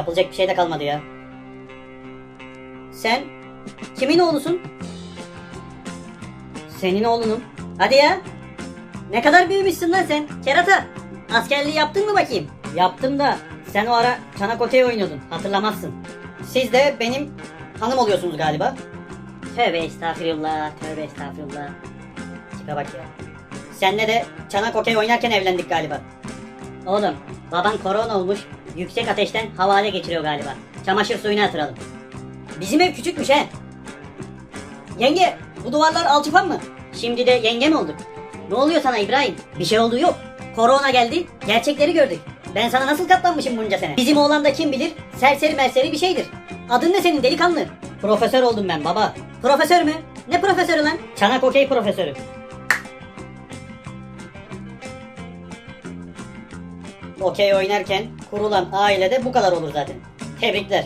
Alacak bir şey de kalmadı ya. Sen kimin oğlusun? Senin oğlunum. Hadi ya. Ne kadar büyümüşsün lan sen. Kerata. Askerliği yaptın mı bakayım? Yaptım da sen o ara çanak okey oynuyordun. Hatırlamazsın. Siz de benim hanım oluyorsunuz galiba. Tövbe estağfirullah. Tövbe estağfirullah. Tipe bak ya. Senle de çanak okey oynarken evlendik galiba. Oğlum baban korona olmuş. Yüksek ateşten havale geçiriyor galiba. Çamaşır suyuna yatıralım. Bizim ev küçükmüş he. Yenge bu duvarlar alçıpan mı? Şimdi de yenge mi olduk? Ne oluyor sana İbrahim? Bir şey olduğu yok. Korona geldi, gerçekleri gördük. Ben sana nasıl katlanmışım bunca sene? Bizim oğlan da kim bilir serseri merseri bir şeydir. Adın ne senin delikanlı? Profesör oldum ben baba. Profesör mü? Ne profesörü lan? Çanak okey profesörü. Okey oynarken kurulan ailede bu kadar olur zaten. Tebrikler.